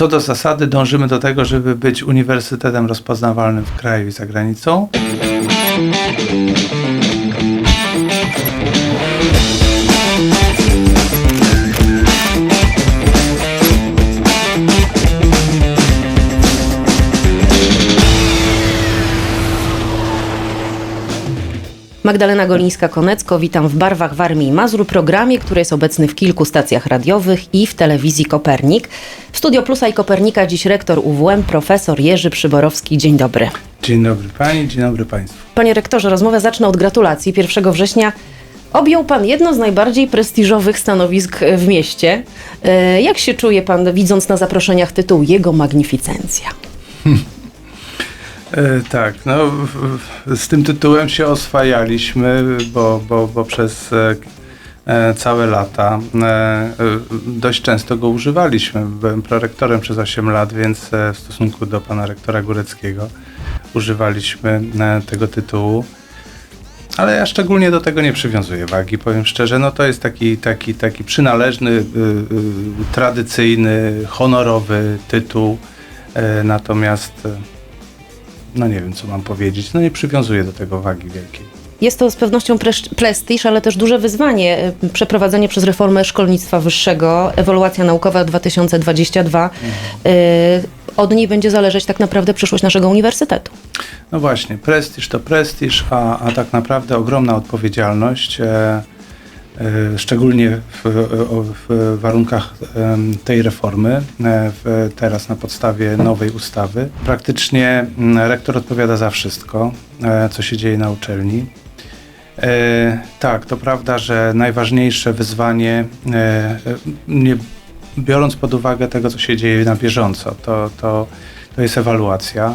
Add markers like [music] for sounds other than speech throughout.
Co do zasady dążymy do tego, żeby być uniwersytetem rozpoznawalnym w kraju i za granicą. Magdalena Golińska-Konecko, witam w Barwach w Armii Mazur, programie, który jest obecny w kilku stacjach radiowych i w telewizji Kopernik. Studio Plusa i Kopernika dziś rektor UWM, profesor Jerzy Przyborowski. Dzień dobry. Dzień dobry Pani, dzień dobry Państwu. Panie rektorze, rozmowę zacznę od gratulacji. 1 września objął Pan jedno z najbardziej prestiżowych stanowisk w mieście. E, Jak się czuje Pan, widząc na zaproszeniach tytuł Jego Magnificencja? E, tak, no z tym tytułem się oswajaliśmy, bo, bo, bo przez e, całe lata e, e, dość często go używaliśmy. Byłem prorektorem przez 8 lat, więc e, w stosunku do pana rektora Góreckiego używaliśmy e, tego tytułu. Ale ja szczególnie do tego nie przywiązuję wagi, powiem szczerze. No to jest taki, taki, taki przynależny, y, y, tradycyjny, honorowy tytuł. E, natomiast e, no nie wiem, co mam powiedzieć. No nie przywiązuję do tego wagi wielkiej. Jest to z pewnością prestiż, ale też duże wyzwanie. E, Przeprowadzenie przez reformę szkolnictwa wyższego, ewaluacja naukowa 2022. E, Od niej będzie zależeć tak naprawdę przyszłość naszego uniwersytetu. No właśnie, prestiż to prestiż, a, a tak naprawdę ogromna odpowiedzialność, e, e, szczególnie w, w warunkach tej reformy, e, w, teraz na podstawie nowej ustawy. Praktycznie mm, rektor odpowiada za wszystko, co się dzieje na uczelni. E, tak, to prawda, że najważniejsze wyzwanie, e, e, nie biorąc pod uwagę tego, co się dzieje na bieżąco, to, to, to jest ewaluacja,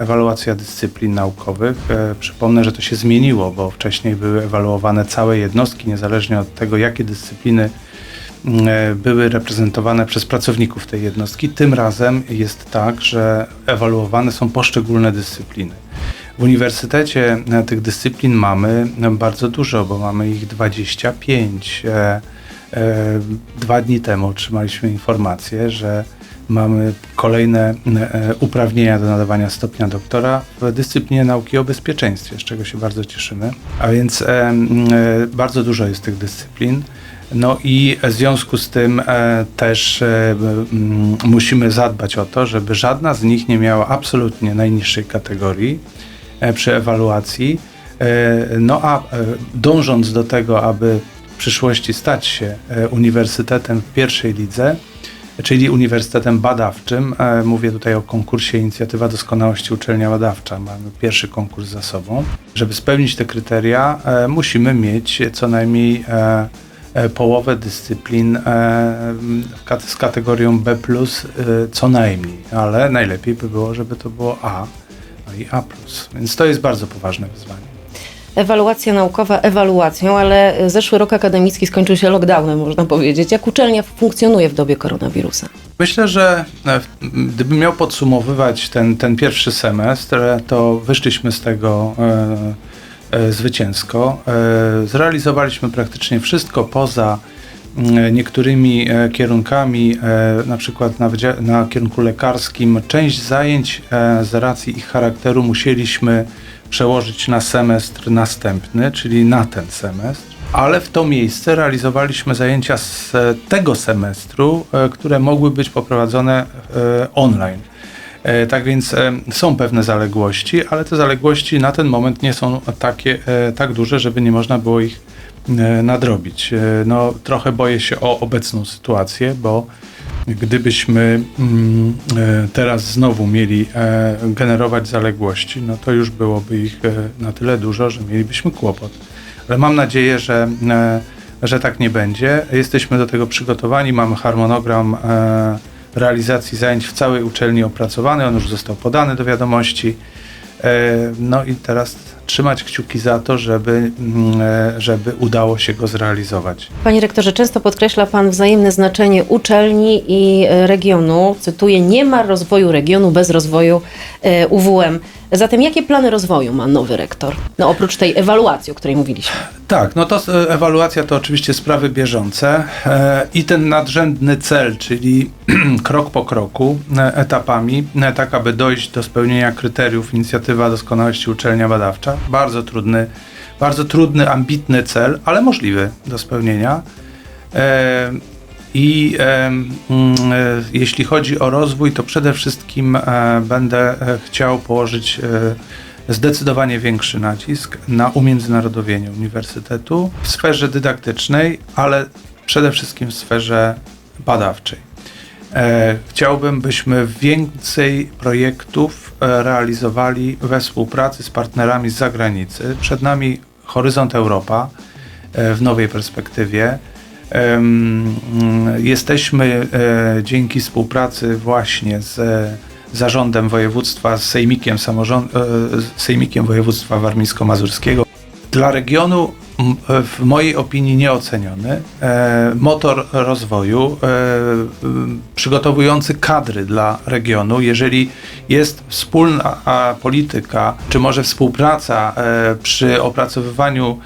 ewaluacja dyscyplin naukowych. Przypomnę, że to się zmieniło, bo wcześniej były ewaluowane całe jednostki, niezależnie od tego, jakie dyscypliny mm, były reprezentowane przez pracowników tej jednostki. Tym razem jest tak, że ewaluowane są poszczególne dyscypliny. W uniwersytecie e, tych dyscyplin mamy e, bardzo dużo, bo mamy ich 25. E, Dwa dni temu otrzymaliśmy informację, że mamy kolejne uprawnienia do nadawania stopnia doktora w dyscyplinie nauki o bezpieczeństwie, z czego się bardzo cieszymy. A więc bardzo dużo jest tych dyscyplin. No i w związku z tym też musimy zadbać o to, żeby żadna z nich nie miała absolutnie najniższej kategorii przy ewaluacji. E, No a e, dążąc do tego, aby w przyszłości stać się e, uniwersytetem w pierwszej lidze, czyli uniwersytetem badawczym, e, mówię tutaj o konkursie Inicjatywa Doskonałości Uczelnia Badawcza, mamy pierwszy konkurs za sobą. Żeby spełnić te kryteria, e, musimy mieć co najmniej e, e, połowę dyscyplin e, z kategorią B+, e, co najmniej, ale najlepiej by było, żeby to było A, i A+. Więc to jest bardzo poważne wyzwanie. Ewaluacja naukowa ewaluacją, ale zeszły rok akademicki skończył się lockdownem, można powiedzieć. Jak uczelnia funkcjonuje w dobie koronawirusa? Myślę, że e, gdybym miał podsumowywać ten, ten pierwszy semestr, to wyszliśmy z tego e, e, zwycięsko. E, zrealizowaliśmy praktycznie wszystko poza niektórymi e, kierunkami, e, na przykład na, na kierunku lekarskim. Część zajęć e, z racji ich charakteru musieliśmy przełożyć na semestr następny, czyli na ten semestr. Ale w to miejsce realizowaliśmy zajęcia z e, tego semestru, e, które mogły być poprowadzone e, online. E, Tak więc e, są pewne zaległości, ale te zaległości na ten moment nie są takie, e, tak duże, żeby nie można było ich e, nadrobić. E, No, trochę boję się o obecną sytuację, bo gdybyśmy mm, e, teraz znowu mieli e, generować zaległości, no to już byłoby ich e, na tyle dużo, że mielibyśmy kłopot. Ale mam nadzieję, że, e, że tak nie będzie. Jesteśmy do tego przygotowani, mamy harmonogram e, realizacji zajęć w całej uczelni opracowany, on już został podany do wiadomości. E, No i teraz trzymać kciuki za to, żeby, mm, e, żeby udało się go zrealizować. Panie rektorze, często podkreśla Pan wzajemne znaczenie uczelni i e, regionu. Cytuję, nie ma rozwoju regionu bez rozwoju e, UWM. Zatem jakie plany rozwoju ma nowy rektor? No oprócz tej ewaluacji, o której mówiliśmy. Tak, no to e, ewaluacja to oczywiście sprawy bieżące e, i ten nadrzędny cel, czyli [clears throat] krok po kroku, e, etapami, tak aby dojść do spełnienia kryteriów inicjatywa doskonałości uczelnia badawcza. Bardzo trudny, bardzo trudny, ambitny cel, ale możliwy do spełnienia. I mm, e, jeśli chodzi o rozwój, to przede wszystkim e, będę e, chciał położyć zdecydowanie większy nacisk na umiędzynarodowienie uniwersytetu w sferze dydaktycznej, ale przede wszystkim w sferze badawczej. Chciałbym, byśmy więcej projektów realizowali we współpracy z partnerami z zagranicy. Przed nami Horyzont Europa w nowej perspektywie. Jesteśmy e, dzięki współpracy właśnie z e, zarządem województwa, z sejmikiem, samorząd, e, sejmikiem województwa warmińsko-mazurskiego. Dla regionu, w mojej opinii nieoceniony, e, motor rozwoju, e, przygotowujący kadry dla regionu. Jeżeli jest wspólna polityka, czy może współpraca e, przy opracowywaniu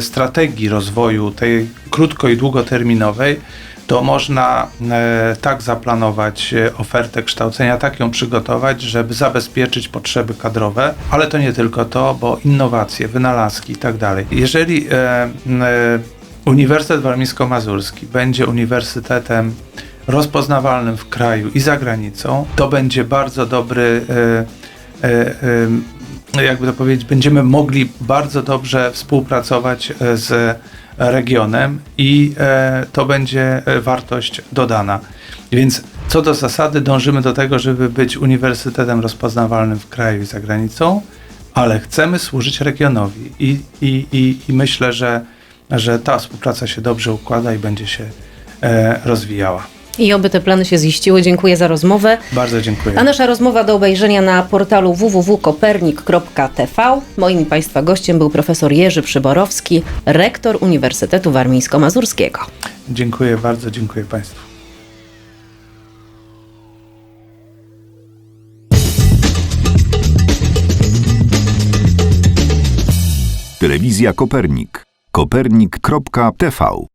strategii rozwoju tej krótko i długoterminowej, to można e, tak zaplanować e, ofertę kształcenia, tak ją przygotować, żeby zabezpieczyć potrzeby kadrowe, ale to nie tylko to, bo innowacje, wynalazki i tak dalej. Jeżeli e, Uniwersytet Warmińsko-Mazurski będzie uniwersytetem rozpoznawalnym w kraju i za granicą, to będzie bardzo dobry, e, e, jakby to powiedzieć, będziemy mogli bardzo dobrze współpracować z regionem i e, to będzie e, wartość dodana. Więc co do zasady dążymy do tego, żeby być uniwersytetem rozpoznawalnym w kraju i za granicą, ale chcemy służyć regionowi i, i, i, i myślę, że, że ta współpraca się dobrze układa i będzie się e, rozwijała. I oby te plany się ziściły. Dziękuję za rozmowę. Bardzo dziękuję. A nasza rozmowa do obejrzenia na portalu www.kopernik.tv. Moim i Państwa gościem był profesor Jerzy Przyborowski, rektor Uniwersytetu Warmińsko-Mazurskiego. Dziękuję bardzo, dziękuję Państwu. Telewizja Kopernik. Kopernik.tv